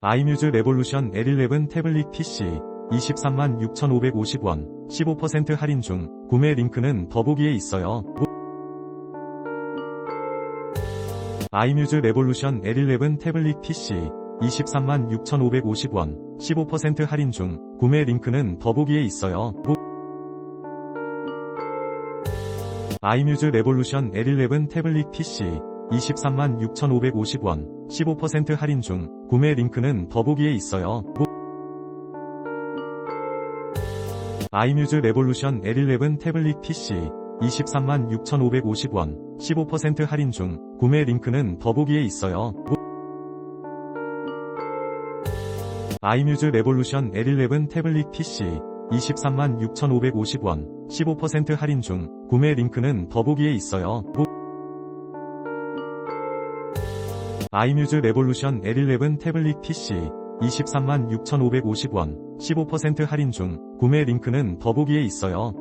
아이뮤즈 레볼루션 L11 태블릿 PC 23만 6,550원 15% 할인 중 구매 링크는 더보기에 있어요. 아이뮤즈 레볼루션 L11 태블릿 PC 23만 6,550원 15% 할인 중 구매 링크는 더보기에 있어요. 아이뮤즈 레볼루션 L11 태블릿 PC 23만 6,550원 15% 할인 중 구매 링크는 더보기에 있어요. 아이뮤즈 레볼루션 L11 태블릿 PC 23만 6,550원 15% 할인 중 구매 링크는 더보기에 있어요. 아이뮤즈 레볼루션 L11 태블릿 PC 23만 6,550원 15% 할인 중 구매 링크는 더보기에 있어요. 아이뮤즈 레볼루션 L11 태블릿 PC 23만 6,550원 15% 할인 중 구매 링크는 더보기에 있어요.